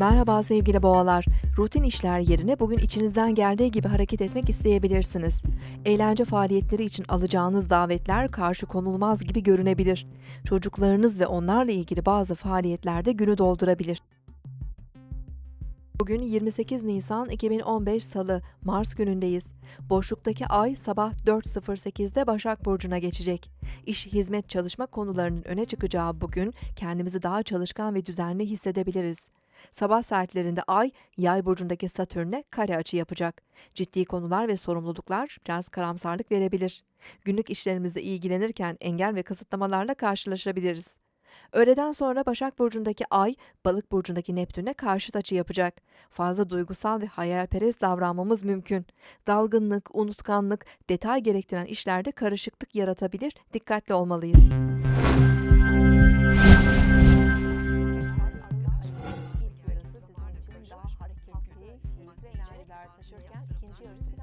Merhaba sevgili boğalar. Rutin işler yerine bugün içinizden geldiği gibi hareket etmek isteyebilirsiniz. Eğlence faaliyetleri için alacağınız davetler karşı konulmaz gibi görünebilir. Çocuklarınız ve onlarla ilgili bazı faaliyetlerde günü doldurabilir. Bugün 28 Nisan 2015 Salı, Mars günündeyiz. Boşluktaki ay sabah 4.08'de Başak Burcu'na geçecek. İş, hizmet, çalışma konularının öne çıkacağı bugün kendimizi daha çalışkan ve düzenli hissedebiliriz. Sabah saatlerinde ay, yay burcundaki Satürn'e kare açı yapacak. Ciddi konular ve sorumluluklar biraz karamsarlık verebilir. Günlük işlerimizle ilgilenirken engel ve kısıtlamalarla karşılaşabiliriz. Öğleden sonra Başak Burcu'ndaki Ay, Balık Burcu'ndaki Neptün'e karşıt açı yapacak. Fazla duygusal ve hayalperest davranmamız mümkün. Dalgınlık, unutkanlık, detay gerektiren işlerde karışıklık yaratabilir, dikkatli olmalıyız. Hareketli, keyifli enerjiler taşırken ikinci yarısı biraz